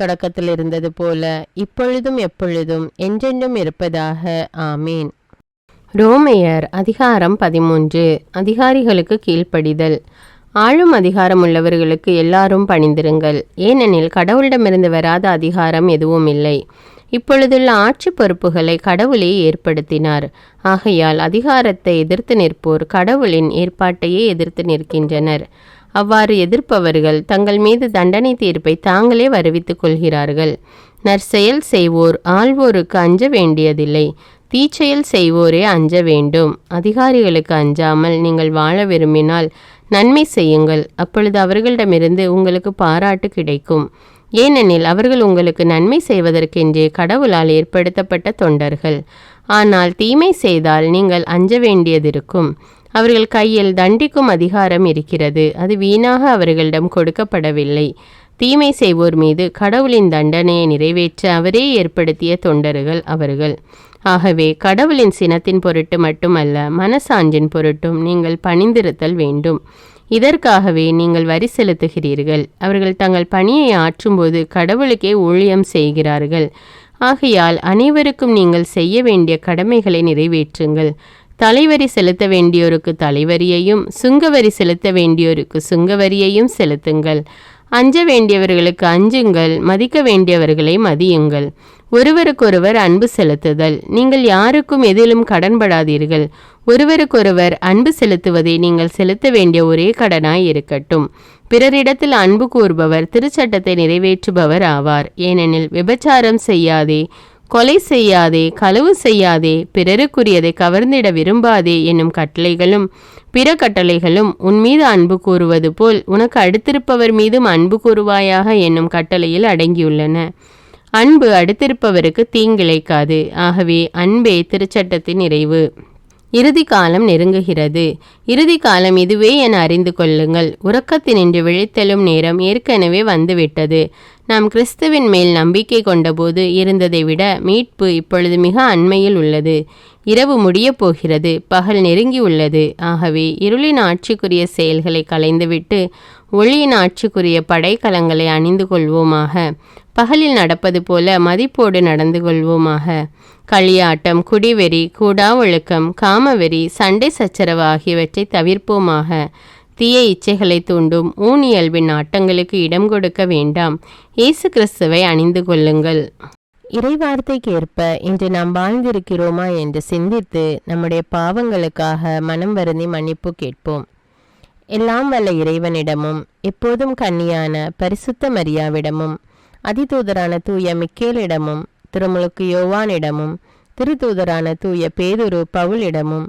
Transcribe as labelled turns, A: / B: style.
A: தொடக்கத்தில் இருந்தது போல இப்பொழுதும் எப்பொழுதும் என்றென்றும் இருப்பதாக. ஆமீன். ரோமையர் அதிகாரம் பதிமூன்று. அதிகாரிகளுக்கு கீழ்ப்படிதல். ஆளும் அதிகாரம் உள்ளவர்களுக்கு எல்லாரும் பணிந்திருங்கள். ஏனெனில் கடவுளிடமிருந்து வராத அதிகாரம் எதுவும் இல்லை இப்பொழுதுள்ள ஆட்சி பொறுப்புகளை கடவுளே ஏற்படுத்தினார். ஆகையால் அதிகாரத்தை எதிர்த்து நிற்போர் கடவுளின் ஏற்பாட்டையே எதிர்த்து நிற்கின்றனர். அவ்வாறு எதிர்ப்பவர்கள் தங்கள் மீது தண்டனை தீர்ப்பை தாங்களே வருவித்துக் கொள்கிறார்கள். நற்செயல் செய்வோர் ஆள்வோருக்கு அஞ்ச வேண்டியதில்லை. தீச்செயல் செய்வோரே அஞ்ச வேண்டும். அதிகாரிகளுக்கு அஞ்சாமல் நீங்கள் வாழ விரும்பினால் நன்மை செய்யுங்கள். அப்பொழுது அவர்களிடமிருந்து உங்களுக்கு பாராட்டு கிடைக்கும். ஏனெனில் அவர்கள் உங்களுக்கு நன்மை செய்வதற்கென்றே கடவுளால் ஏற்படுத்தப்பட்ட தொண்டர்கள். ஆனால் தீமை செய்தால் நீங்கள் அஞ்ச வேண்டியதிருக்கும். அவர்கள் கையில் தண்டிக்கும் அதிகாரம் இருக்கிறது. அது வீணாக அவர்களிடம் கொடுக்கப்படவில்லை. தீமை செய்வோர் மீது கடவுளின் தண்டனையை நிறைவேற்ற அவரே ஏற்படுத்திய தொண்டர்கள் அவர்கள். ஆகவே கடவுளின் சினத்தின் பொருட்டு மட்டுமல்ல மனசாஞ்சின் பொருட்டும் நீங்கள் பணிந்திருத்தல் வேண்டும். இதற்காகவே நீங்கள் வரி செலுத்துகிறீர்கள். அவர்கள் தங்கள் பணியை ஆற்றும்போது கடவுளுக்கே ஊழியம் செய்கிறார்கள். ஆகையால் அனைவருக்கும் நீங்கள் செய்ய வேண்டிய கடமைகளை நிறைவேற்றுங்கள். தலைவரி செலுத்த வேண்டியோருக்கு தலைவரியையும் சுங்கவரி செலுத்த வேண்டியோருக்கு சுங்கவரியையும் செலுத்துங்கள். அஞ்ச வேண்டியவர்களுக்கு அஞ்சுங்கள் மதிக்க வேண்டியவர்களை மதியுங்கள். ஒருவருக்கொருவர் அன்பு செலுத்துதல். நீங்கள் யாருக்கும் எதிலும் கடன்படாதீர்கள். ஒருவருக்கொருவர் அன்பு செலுத்துவதை நீங்கள் செலுத்த வேண்டிய ஒரே கடனாய் இருக்கட்டும். பிறரிடத்தில் அன்பு கூறுபவர் திருச்சட்டத்தை நிறைவேற்றுபவர் ஆவார். ஏனெனில் விபச்சாரம் செய்யாதே கொலை செய்யாதே களவு செய்யாதே பிறருக்குரியதை கவர்ந்திட விரும்பாதே என்னும் கட்டளைகளும் பிற கட்டளைகளும் உன் மீது அன்பு கூறுவது போல் உனக்கு அடுத்திருப்பவர் மீதும் அன்பு கூறுவாயாக என்னும் கட்டளையில் அடங்கியுள்ளன. அன்பு அடுத்திருப்பவருக்கு தீங்கிழைக்காது. ஆகவே அன்பே திருச்சட்டத்தின் நிறைவு. இறுதி காலம் நெருங்குகிறது. இறுதி காலம் இதுவே என அறிந்து கொள்ளுங்கள். உறக்கத்தினின்று விழித்தெழும் நேரம் ஏற்கனவே வந்துவிட்டது. நாம் கிறிஸ்துவின் மேல் நம்பிக்கை கொண்டபோது இருந்ததை விட மீட்பு இப்பொழுது மிக அண்மையில் உள்ளது. இரவு முடியப் போகிறது பகல் நெருங்கி உள்ளது. ஆகவே இருளின் ஆட்சிக்குரிய செயல்களை களைந்துவிட்டு ஒளியின் ஆட்சிக்குரிய படைக்கலங்களை அணிந்து கொள்வோமாக. பகலில் நடப்பது போல மதிப்போடு நடந்து கொள்வோமாக. களியாட்டம் குடிவெறி கூடா ஒழுக்கம் காமவெறி சண்டை சச்சரவு ஆகியவற்றை தவிர்ப்போமாக. தீய இச்சைகளை தூண்டும் ஊனியல்வின் ஆட்டங்களுக்கு இடம் கொடுக்க வேண்டாம். இயேசு கிறிஸ்துவை அணிந்து கொள்ளுங்கள். இறைவார்த்தைக்கு ஏற்ப இன்று நாம் வாழ்ந்திருக்கிறோமா என்று சிந்தித்து நம்முடைய பாவங்களுக்காக மனம் வருந்தி மன்னிப்பு கேட்போம். எல்லாம் வல்ல இறைவனிடமும் எப்போதும் கன்னியான பரிசுத்த மரியாவிடமும் அதிதூதரான தூய மிக்கேலிடமும் திருமுழுக்கு யோவானிடமும் திருத்தூதரான தூய பேதுரு பவுலிடமும்